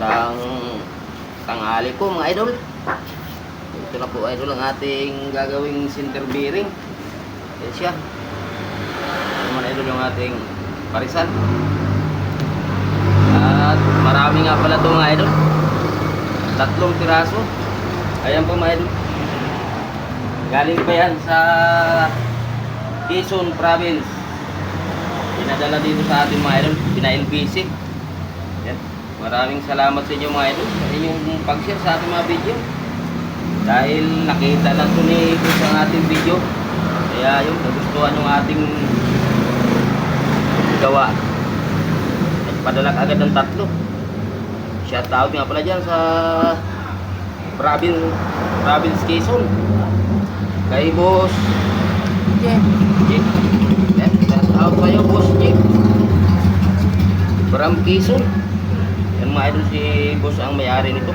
Magandang tanghali po mga idol. Ito na po idol ang ating gagawing center bearing. Yan siya. Ito naman idol yung ating parisan. At marami nga pala ito mga idol. Tatlong piraso. Ayan po mga idol. Galing pa yan sa Quezon Province. Pinadala dito sa ating mga idol. Pina-LBC. Maraming salamat sa inyo mga idol sa inyong pag-share sa ating mga video. Dahil nakita lang ito ni Chris ang ating video. Kaya yun, nagustuhan yung ating gawa. Nagpadala agad ng tatlo. Shout out nga pala dyan sa province, province Quezon. Kay Boss Jeff. Jeep. Yan, shout out kayo Boss Jeep. From Quezon. Yan mga idol si Boss ang may-ari nito.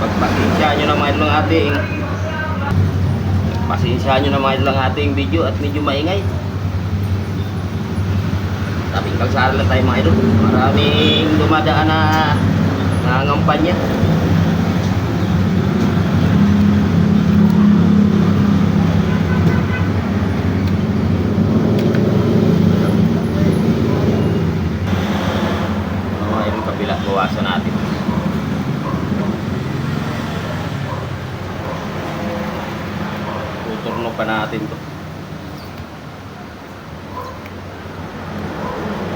Pagpasensya nyo na mga idol ang ating Pasensya nyo na mga idol ang ating video at medyo maingay. Tabing kalsada lang tayo mga idol. Maraming dumadaan na nangangampanya. Mga idol kabila, bawasan natin. Tuturno pa natin to.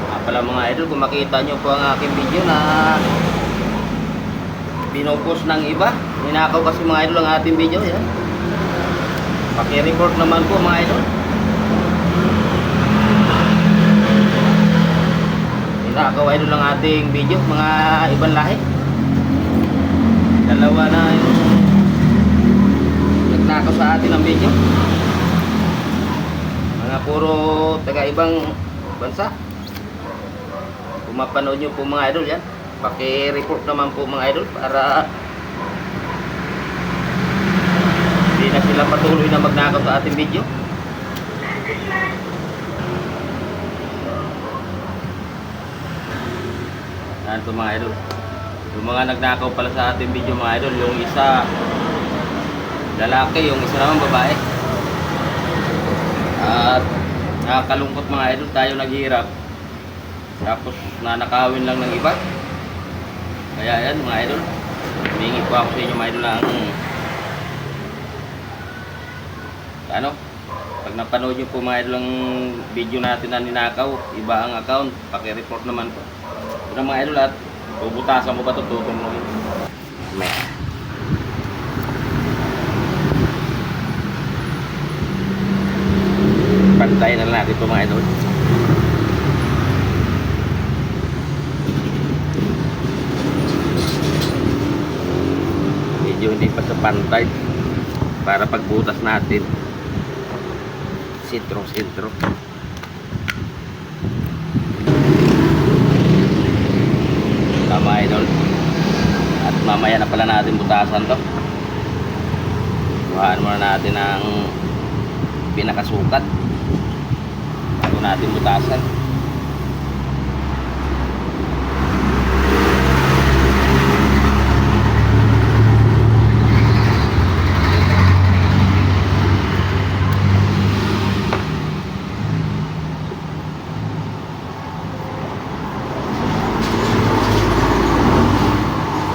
Nga pala mga idol, kung makita nyo po ang aking video na pinupost ng iba. Ninakaw kasi mga idol ang ating video. Yan. Paki-report naman po mga idol. Ninakaw idol ang ating video, mga ibang lahi. Dalawa na yung nagnakaw sa atin ang video. Mga puro taga ibang bansa. Kung mapanood nyo po mga idol yan, paki-report naman po mga idol para hindi na sila patuloy na magnakaw sa ating video. Yan po mga idol. Yung mga nagnakaw pala sa ating video mga idol, yung isa lalaki, yung isa naman babae. At nakakalungkot mga idol, tayo naghihirap. Tapos nanakawin lang ng iba. Kaya yan mga idol, humingi po ako sa inyo mga idol ng ano, pag napanood nyo po mga idol ang video natin na ninakaw, iba ang account, paki-report naman po. Ito mga idol at bubutasan ko ba ito tutulungin? May. Pantayin na natin ito mga idol. Medyo hindi pa sa pantay para pagbutas natin. Sintro sintro tama idol. At mamaya na pala natin butasan to. Kuhaan muna natin ang pinakasukat natin butasan.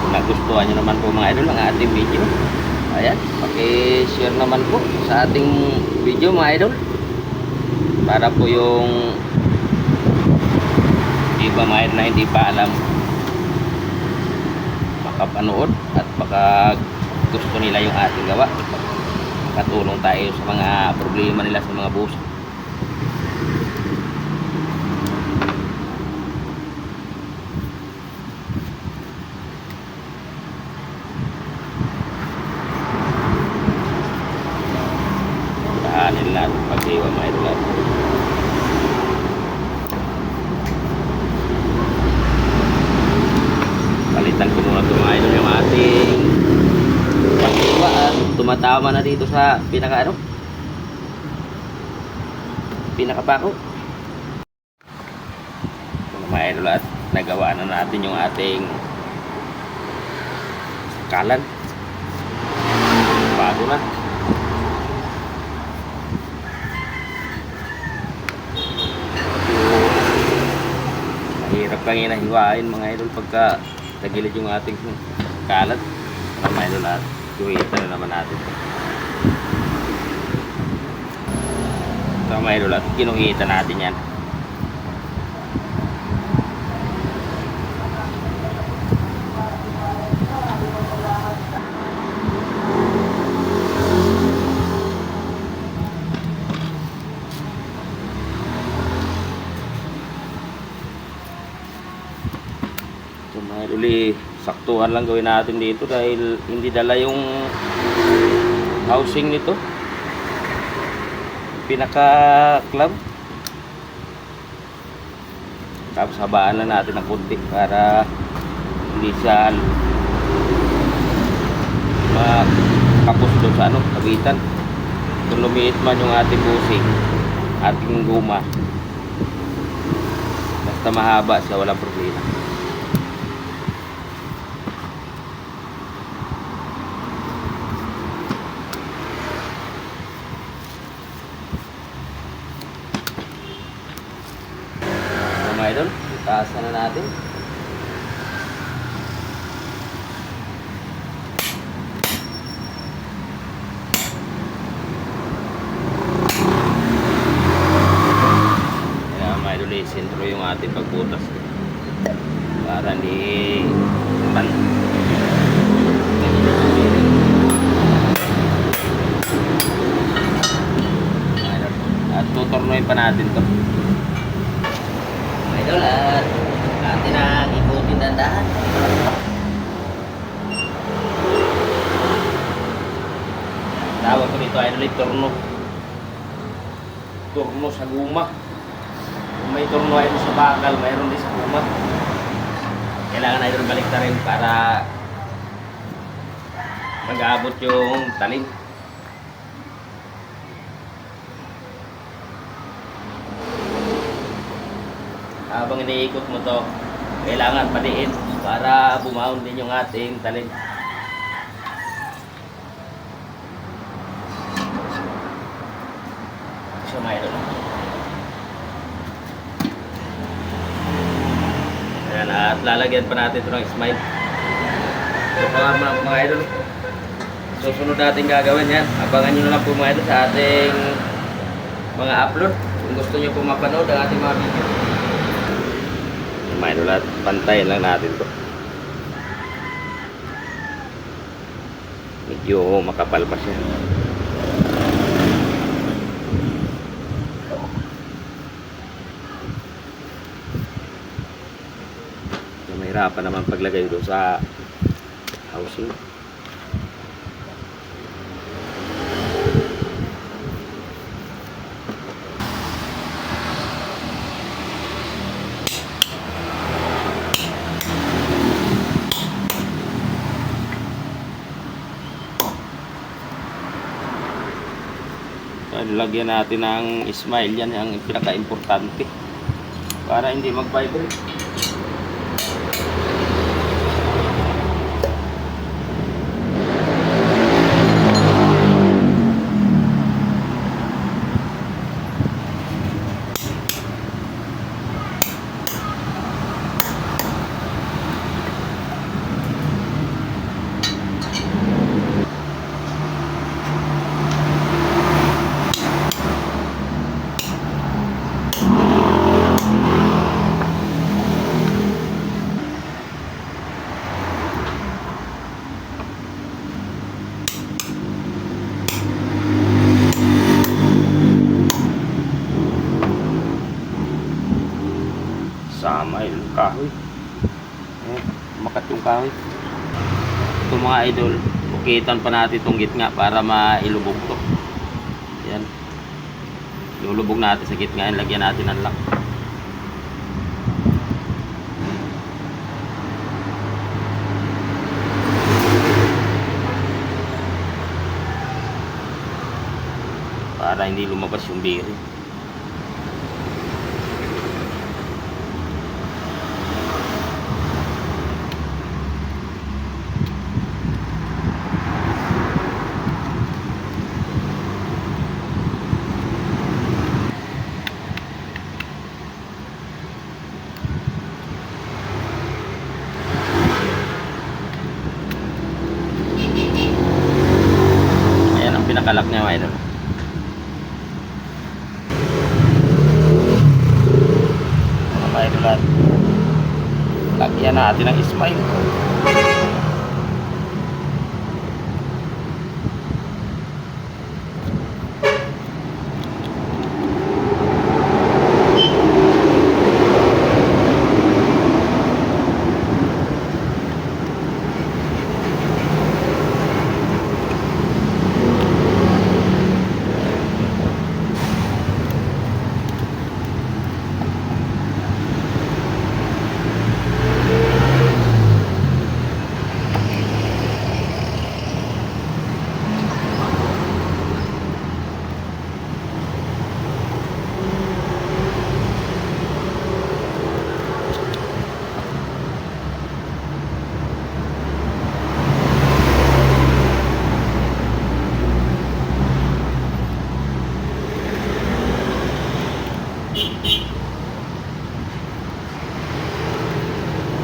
Nagustuhan nyo naman po mga idol ang ating video ayan, paki-share naman po sa ating video mga idol para po yung iba idol na hindi pa alam. Makapanood at baka gusto nila yung ating gawa. Makatulong tayo sa mga problema nila sa mga buso Daanin natin pag-iwa mga idol at palitan ko muna idol yung ating pag-iwa at tumatama na dito sa pinaka ano pinakapako Ito na mga idol nagawa na natin yung ating kalan. Bago na. Mahirap kang inahiwain mga idol pagka tagilid yung ating kalat. Para mga idol at kuhita na naman natin. Ito mga idol at kinuhita natin yan. Idol, eh, saktuhan lang gawin natin dito dahil hindi dala yung housing nito. Pinaka club. Tapos habaan lang natin ng kunti para hindi siya makapos doon sa ano, kabitan. Kung lumiit man yung ating busing, ating guma, basta mahaba siya, walang problema. So, mga idol, itaasan na natin. Kaya mga idol, eh, sentro yung ating pagbutas. Para ni pan. Mga idol, At tutornoyin pa natin to. Mga idol, at atin ang ikutin dandahan. Ulit turno. Turno sa guma. Kung may turno ay sa bakal, mayroon din sa guma. Kailangan ay balik na rin para mag-aabot yung talim. Habang iniikot mo to, kailangan padiin para bumaon din yung ating talim. So, mga idol. Ayan, at lalagyan pa natin ito ng smile. So, mga, mga, mga idol, susunod natin gagawin yan. Abangan nyo na lang po mga idol sa ating mga upload. Kung gusto nyo po mapanood ang ating mga video. Mga idol, at pantayin lang natin to. Medyo makapal pa siya. So, mahirapan naman paglagay doon sa housing. Lagyan natin ng smile yan ang pinaka-importante para hindi mag-vibrate. sama yung kahoy. Eh, makat yung kahoy. Ito mga idol bukitan pa natin itong gitna para mailubog to. Yan. Lulubog natin sa gitna yan lagyan natin ng lock. Para hindi lumabas yung bearing kalak niya mga idol. Mga idol at lagyan natin ng smile.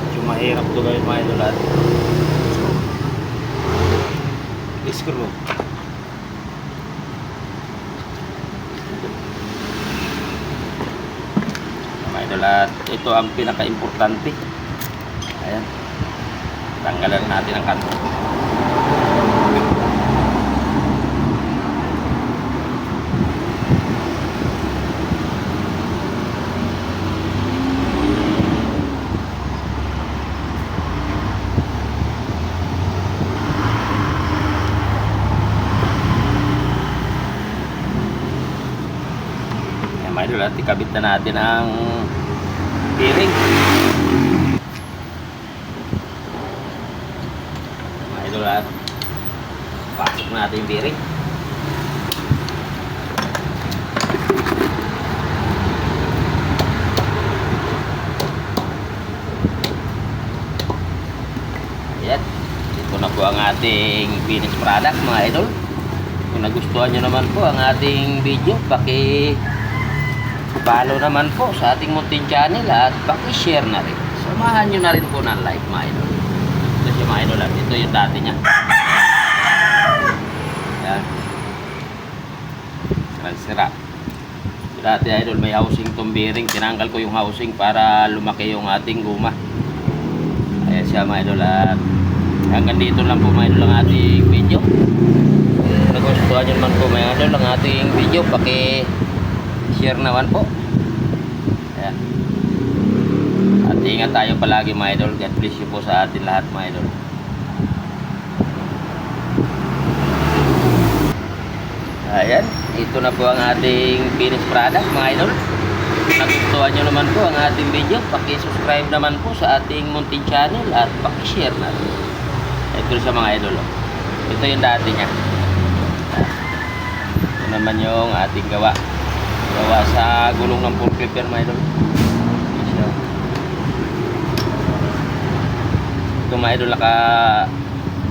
Medyo mahirap to gawin mga idol at screw. Mga idol ito ang pinaka-importante. Ayan. Tanggalan natin ang kanto. Idol at ikabit na natin ang Mga idol at pasok natin yung bearing. Ayan. Ito na po ang ating finished product mga idol. Kung nagustuhan nyo naman po ang ating video, paki follow naman po sa ating Muntin channel at paki-share na rin. Samahan nyo na rin po ng like mga idol. Ito siya mga idol ito yung dati niya. Ayan. Sira-sira. Dati idol may housing tong bearing. Tinanggal ko yung housing para lumaki yung ating guma. Ayan siya mga at hanggang dito lang po mga ang ating video. Kung nagustuhan nyo naman po mga idol ang ating video, paki share naman po. Ayan. At ingat tayo palagi mga idol. God bless you po sa atin lahat mga idol. Ayan, ito na po ang ating finished product mga idol. Nagustuhan nyo naman po ang ating video, paki-subscribe naman po sa ating Muntin channel at paki-share na. Ito sa mga idol. oh. Ito yung dati niya. Ito naman yung ating gawa. Gawa sa gulong ng full clipper mga idol. Ito mga idol naka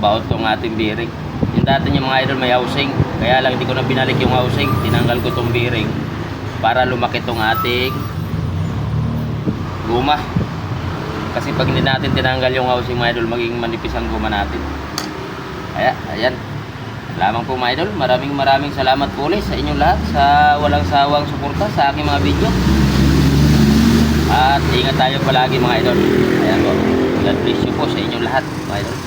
baot tong ating bearing. Yung dati niya mga idol may housing. Kaya lang hindi ko na binalik yung housing. Tinanggal ko tong bearing para lumaki tong ating guma. Kasi pag hindi natin tinanggal yung housing mga idol, maging manipis ang guma natin. Kaya, ayan. Lamang po mga idol, maraming maraming salamat po ulit sa inyong lahat sa walang sawang suporta sa aking mga video. At ingat tayo palagi mga idol. Ayan po. God bless you po sa inyong lahat mga idol.